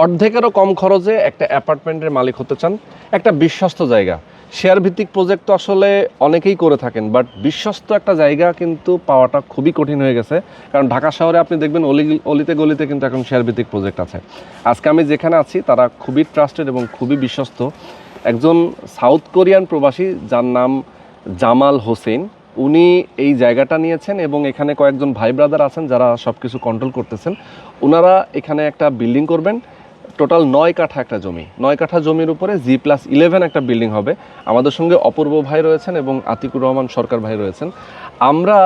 অর্ধেকেরও কম খরচে একটা অ্যাপার্টমেন্টের মালিক হতে চান। একটা বিশ্বস্ত জায়গা। শেয়ার ভিত্তিক প্রজেক্ট তো আসলে অনেকেই করে থাকেন বাট বিশ্বস্ত একটা জায়গা কিন্তু পাওয়াটা খুবই কঠিন হয়ে গেছে। কারণ ঢাকা শহরে আপনি দেখবেন অলি, অলিতে গলিতে কিন্তু এখন শেয়ার ভিত্তিক প্রজেক্ট আছে। আজকে আমি যেখানে আছি, তারা খুবই ট্রাস্টেড এবং খুবই বিশ্বস্ত। একজন সাউথ কোরিয়ান প্রবাসী, যার নাম জামাল হোসেন, উনি এই জায়গাটা নিয়েছেন এবং এখানে কয়েকজন ভাই ব্রাদার আছেন, যারা সব কিছু কন্ট্রোল করতেছেন। ওনারা এখানে একটা বিল্ডিং করবেন। টোটাল নয় কাঠা একটা জমি। নয় কাঠা জমির উপরে জি প্লাস ইলেভেন একটা বিল্ডিং হবে। আমাদের সঙ্গে অপূর্ব ভাই রয়েছেন এবং আতিকুর রহমান সরকার ভাই রয়েছেন। আমরা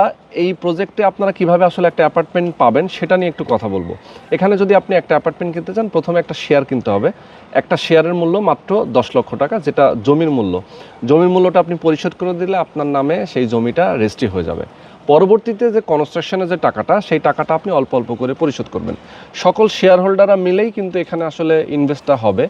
এই প্রজেক্টে আপনারা কীভাবে আসলে একটা অ্যাপার্টমেন্ট পাবেন সেটা নিয়ে একটু কথা বলব। এখানে যদি আপনি একটা অ্যাপার্টমেন্ট কিনতে চান, প্রথমে একটা শেয়ার কিনতে হবে। একটা শেয়ারের মূল্য মাত্র দশ লক্ষ টাকা, যেটা জমির মূল্য। জমির মূল্যটা আপনি পরিশোধ করে দিলে আপনার নামে সেই জমিটা রেজিস্ট্রি হয়ে যাবে। পরবর্তীতে যে কনস্ট্রাকশনের যে টাকাটা সেই টাকাটা আপনি অল্প অল্প করে পরিশোধ করবেন। সকল শেয়ার হোল্ডাররা মিলেই কিন্তু এখানে আসলে ইনভেস্টটা হবে।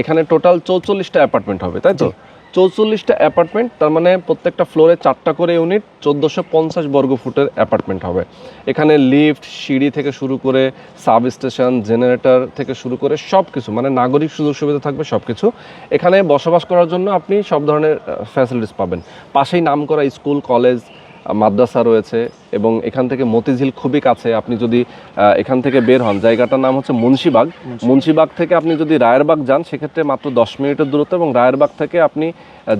এখানে টোটাল চৌচল্লিশটা অ্যাপার্টমেন্ট হবে তাই তো? চৌচল্লিশটা অ্যাপার্টমেন্ট তার মানে প্রত্যেকটা ফ্লোরে চারটা করে ইউনিট চোদ্দোশো পঞ্চাশ বর্গ ফুটের অ্যাপার্টমেন্ট হবে। এখানে লিফট সিঁড়ি থেকে শুরু করে সাব স্টেশন জেনারেটর থেকে শুরু করে সব কিছু মানে নাগরিক সুযোগ সুবিধা থাকবে সব কিছু এখানে বসবাস করার জন্য আপনি সব ধরনের ফ্যাসিলিটিস পাবেন। পাশেই নামকরা স্কুল কলেজ মাদ্রাসা রয়েছে এবং এখান থেকে মতিঝিল খুবই কাছে। আপনি যদি এখান থেকে বের হন জায়গাটার নাম হচ্ছে মুন্সিবাগ। মুন্সিবাগ। থেকে আপনি যদি রায়েরবাগ যান সেক্ষেত্রে মাত্র দশ মিনিটের দূরত্ব এবং রায়েরবাগ থেকে আপনি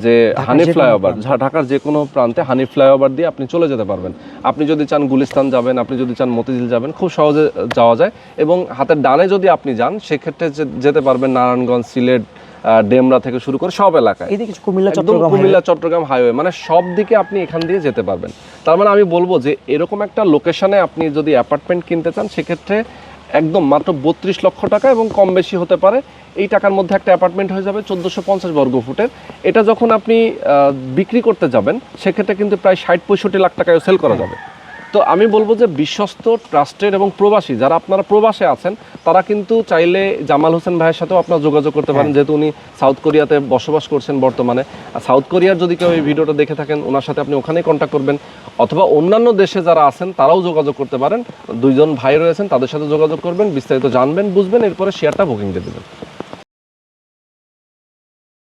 যে হানি ফ্লাইওভার ঢাকার যে কোনো প্রান্তে হানি ফ্লাইওভার দিয়ে আপনি চলে যেতে পারবেন। আপনি যদি চান গুলিস্তান যাবেন আপনি যদি চান মতিঝিল যাবেন খুব সহজে যাওয়া যায়। এবং হাতের ডানে যদি আপনি যান সেক্ষেত্রে যেতে পারবেন নারায়ণগঞ্জ সিলেট ডেমরা থেকে শুরু করে সব এলাকায়। এদিকে কুমিল্লা চট্টগ্রাম কুমিল্লা চট্টগ্রাম হাইওয়ে মানে সব দিকে আপনি এখান দিয়ে যেতে পারবেন। তার মানে আমি বলব যে এরকম একটা লোকেশনে আপনি যদি অ্যাপার্টমেন্ট কিনতে চান সেক্ষেত্রে একদম মাত্র বত্রিশ লক্ষ টাকা এবং কম বেশি হতে পারে। এই টাকার মধ্যে একটা অ্যাপার্টমেন্ট হয়ে যাবে চোদ্দোশো পঞ্চাশ বর্গ ফুটের। এটা যখন আপনি বিক্রি করতে যাবেন সেক্ষেত্রে কিন্তু প্রায় ষাট পঁয়ষট্টি লাখ টাকায় সেল করা যাবে। তো আমি বলব যে বিশ্বস্ত ট্রাস্টেড এবং প্রবাসী যারা আপনারা প্রবাসে আছেন তারা কিন্তু চাইলে জামাল হোসেন ভাইয়ের সাথেও আপনারা যোগাযোগ করতে পারেন। যেহেতু উনি সাউথ কোরিয়াতে বসবাস করছেন বর্তমানে। আর সাউথ কোরিয়ার যদি কেউ এই ভিডিওটা দেখে থাকেন ওনার সাথে আপনি ওখানেই কন্ট্যাক্ট করবেন। অথবা অন্যান্য দেশে যারা আছেন তারাও যোগাযোগ করতে পারেন। দুইজন ভাই রয়েছেন তাদের সাথে যোগাযোগ করবেন বিস্তারিত জানবেন বুঝবেন এরপরে শেয়ারটা বুকিং দিয়ে দেবেন।